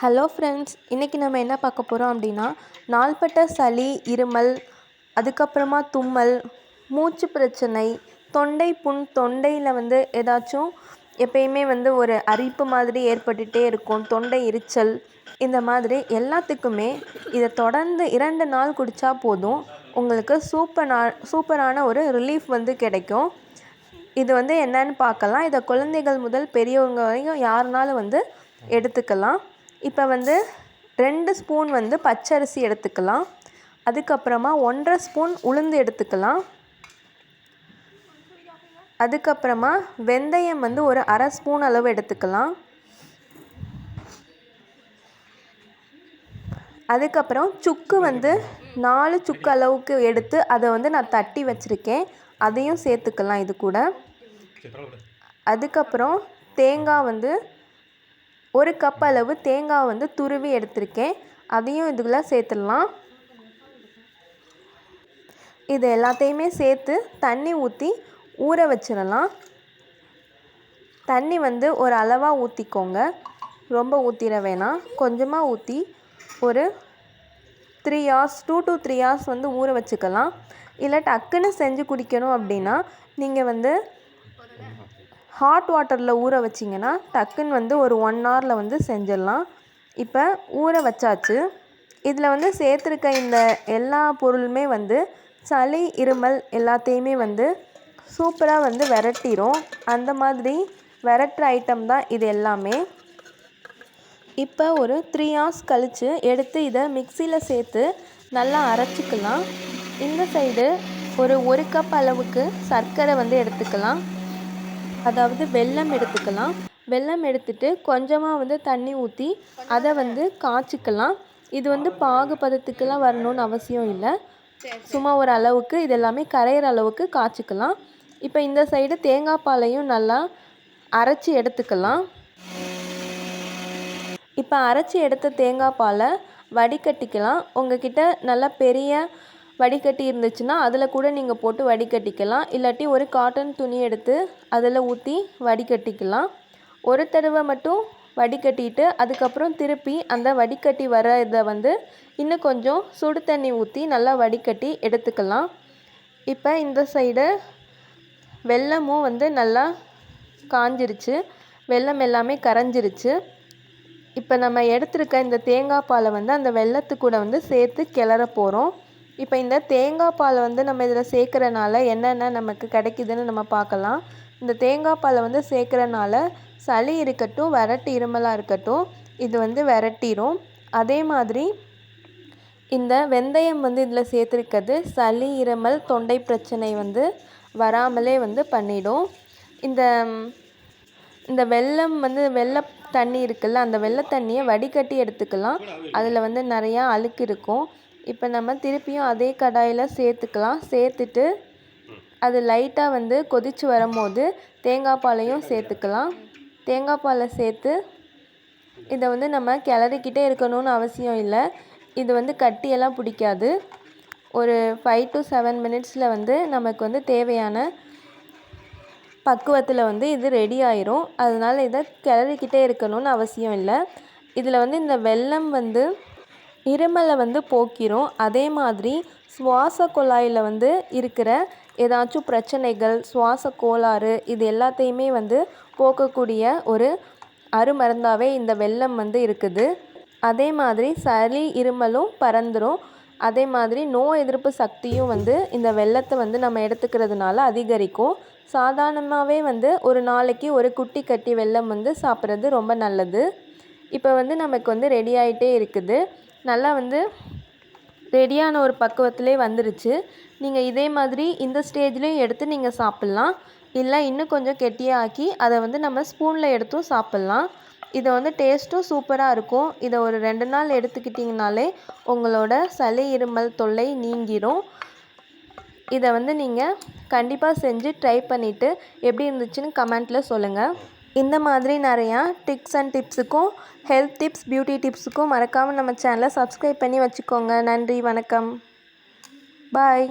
Hello friends இன்றைக்கி நம்ம என்ன பார்க்க போகிறோம் அப்படின்னா நாள்பட்ட சளி இருமல் அதுக்கப்புறமா தும்மல் மூச்சு பிரச்சனை தொண்டை புண் தொண்டையில் வந்து ஏதாச்சும் எப்பயுமே வந்து ஒரு அரிப்பு மாதிரி ஏற்பட்டுகிட்டே இருக்கும் தொண்டை எரிச்சல் இந்த மாதிரி எல்லாத்துக்குமே இதை தொடர்ந்து இரண்டு நாள் குடித்தா போதும் உங்களுக்கு சூப்பரான சூப்பரான ஒரு ரிலீஃப் வந்து கிடைக்கும். இது வந்து என்னன்னு பார்க்கலாம். இதை குழந்தைகள் முதல் பெரியவங்க வரையும் யாருனாலும் வந்து எடுத்துக்கலாம். இப்போ வந்து ரெண்டு ஸ்பூன் வந்து பச்சரிசி எடுத்துக்கலாம். அதுக்கப்புறமா ஒன்றரை ஸ்பூன் உளுந்து எடுத்துக்கலாம். அதுக்கப்புறமா வெந்தயம் வந்து ஒரு அரை ஸ்பூன் அளவு எடுத்துக்கலாம். அதுக்கப்புறம் சுக்கு வந்து நாலு சுக்கு அளவுக்கு எடுத்து அதை வந்து நான் தட்டி வச்சுருக்கேன். அதையும் சேர்த்துக்கலாம் இது கூட. அதுக்கப்புறம் தேங்காய் வந்து ஒரு கப் அளவு தேங்காய் வந்து துருவி எடுத்திருக்கேன். அதையும் இதுக்குள்ளே சேர்த்துடலாம். இது எல்லாத்தையுமே சேர்த்து தண்ணி ஊற்றி ஊற வச்சிடலாம். தண்ணி வந்து ஒரு அளவாக ஊற்றிக்கோங்க ரொம்ப ஊற்றிட வேணாம். கொஞ்சமாக ஊற்றி ஒரு three hours two to three hours வந்து ஊற வச்சுக்கலாம். இல்லை டக்குன்னு செஞ்சு குடிக்கணும் அப்படின்னா நீங்கள் வந்து ஹாட் வாட்டரில் ஊற வச்சிங்கன்னா டக்குன்னு வந்து ஒரு ஒன் ஹவரில் வந்து செஞ்சிடலாம். இப்போ ஊற வச்சாச்சு. இதில் வந்து சேர்த்துருக்க இந்த எல்லா பொருளுமே வந்து சளி இருமல் எல்லாத்தையுமே வந்து சூப்பராக வந்து விரட்டிடும் அந்த மாதிரி விரட்டுற ஐட்டம் தான் இது எல்லாமே. இப்போ ஒரு த்ரீ ஹார்ஸ் கழித்து எடுத்து இதை மிக்சியில் சேர்த்து நல்லா அரைச்சிக்கலாம். இந்த சைடு ஒரு ஒரு கப் அளவுக்கு சர்க்கரை வந்து எடுத்துக்கலாம். அதாவது வெல்லம் எடுத்துக்கலாம். வெல்லம் எடுத்துட்டு கொஞ்சமாக வந்து தண்ணி ஊற்றி அதை வந்து காய்ச்சிக்கலாம். இது வந்து பாகு பதத்துக்கெல்லாம் வரணும்னு அவசியம் இல்லை. சும்மா ஒரு அளவுக்கு இது எல்லாமே கரையிற அளவுக்கு காய்ச்சிக்கலாம். இப்போ இந்த சைடு தேங்காய் பாலையும் நல்லா அரைச்சி எடுத்துக்கலாம். இப்போ அரைச்சி எடுத்த தேங்காய் பாலை வடிகட்டிக்கலாம். உங்ககிட்ட நல்லா பெரிய வடிகட்டி இருந்துச்சுன்னா அதில் கூட நீங்கள் போட்டு வடிகட்டிக்கலாம். இல்லாட்டி ஒரு காட்டன் துணி எடுத்து அதில் ஊற்றி வடிகட்டிக்கலாம். ஒரு தடவை மட்டும் வடிகட்டிட்டு அதுக்கப்புறம் திருப்பி அந்த வடிகட்டி வர இதை வந்து இன்னும் கொஞ்சம் சுடு தண்ணி ஊற்றி நல்லா வடிகட்டி எடுத்துக்கலாம். இப்போ இந்த சைடு வெல்லமும் வந்து நல்லா காஞ்சிருச்சு. வெள்ளம் எல்லாமே கரைஞ்சிருச்சு. இப்போ நம்ம எடுத்திருக்க இந்த தேங்காய் பாலை வந்து அந்த வெல்லத்து கூட வந்து சேர்த்து கிளற போகிறோம் இப்போ இந்த தேங்காய் பால் வந்து நம்ம இதில் சேர்க்குறனால என்னென்ன நமக்கு கிடைக்குதுன்னு நம்ம பார்க்கலாம். இந்த தேங்காய் பாலை வந்து சேர்க்குறனால சளி இருக்கட்டும் வறட்டு இருமலாக இருக்கட்டும் இது வந்து விரட்டிடும் அதே மாதிரி இந்த வெந்தயம் வந்து இதில் சேர்த்துருக்கிறது சளி இருமல் தொண்டை பிரச்சனை வந்து வராமலே வந்து பண்ணிடும். இந்த இந்த வெள்ளம் வந்து வெள்ளை தண்ணி இருக்குல்ல அந்த வெள்ளை தண்ணியை வடிகட்டி எடுத்துக்கலாம். அதில் வந்து நிறையா அழுக்கு இருக்கும். இப்போ நம்ம திருப்பியும் அதே கடாயில் சேர்த்துக்கலாம். சேர்த்துட்டு அது லைட்டாக வந்து கொதித்து வரும்போது தேங்காய் பாலையும் சேர்த்துக்கலாம். தேங்காய் பாலை சேர்த்து இதை வந்து நம்ம கிளறிக்கிட்டே இருக்கணும்னு அவசியம் இல்லை. இது வந்து கட்டியெல்லாம் பிடிக்காது. ஒரு ஃபைவ் டு செவன் மினிட்ஸில் வந்து நமக்கு வந்து தேவையான பக்குவத்தில் வந்து இது ரெடி ஆயிரும். அதனால் இதை கிளறிக்கிட்டே இருக்கணும்னு அவசியம் இல்லை. இதில் வந்து இந்த வெல்லம் வந்து இருமலை வந்து போக்கிரும். அதே மாதிரி சுவாச குழாயில் வந்து இருக்கிற ஏதாச்சும் பிரச்சனைகள் சுவாச கோளாறு இது எல்லாத்தையுமே வந்து போக்கக்கூடிய ஒரு அருமருந்தாகவே இந்த வெள்ளம் வந்து இருக்குது. அதே மாதிரி சளி இருமலும் பறந்துடும் அதே மாதிரி நோய் எதிர்ப்பு சக்தியும் வந்து இந்த வெள்ளத்தை வந்து நம்ம எடுத்துக்கிறதுனால அதிகரிக்கும். சாதாரணமாகவே வந்து ஒரு நாளைக்கு ஒரு குட்டி கட்டி வெள்ளம் வந்து சாப்பிட்றது ரொம்ப நல்லது. இப்போ வந்து நமக்கு வந்து ரெடி ஆகிட்டே இருக்குது. நல்லா வந்து ரெடியான ஒரு பக்குவத்திலே வந்துருச்சு. நீங்கள் இதே மாதிரி இந்த ஸ்டேஜ்லேயும் எடுத்து நீங்கள் சாப்பிட்லாம். இல்லை இன்னும் கொஞ்சம் கெட்டியாக ஆக்கி அதை வந்து நம்ம ஸ்பூனில் எடுத்தும் சாப்பிட்லாம். இதை வந்து டேஸ்ட்டும் சூப்பராக இருக்கும். இதை ஒரு ரெண்டு நாள் எடுத்துக்கிட்டிங்கனாலே உங்களோட சளி இருமல் தொல்லை நீங்கிரும். இதை வந்து நீங்கள் கண்டிப்பாக செஞ்சு ட்ரை பண்ணிவிட்டு எப்படி இருந்துச்சுன்னு கமெண்ட்டில் சொல்லுங்கள் இந்த மாதிரி நிறையா டிப்ஸ் அண்ட் டிப்ஸுக்கும் ஹெல்த் டிப்ஸ் பியூட்டி டிப்ஸுக்கும் மறக்காமல் நம்ம சேனலை சப்ஸ்கிரைப் பண்ணி வச்சுக்கோங்க. நன்றி வணக்கம். பாய்.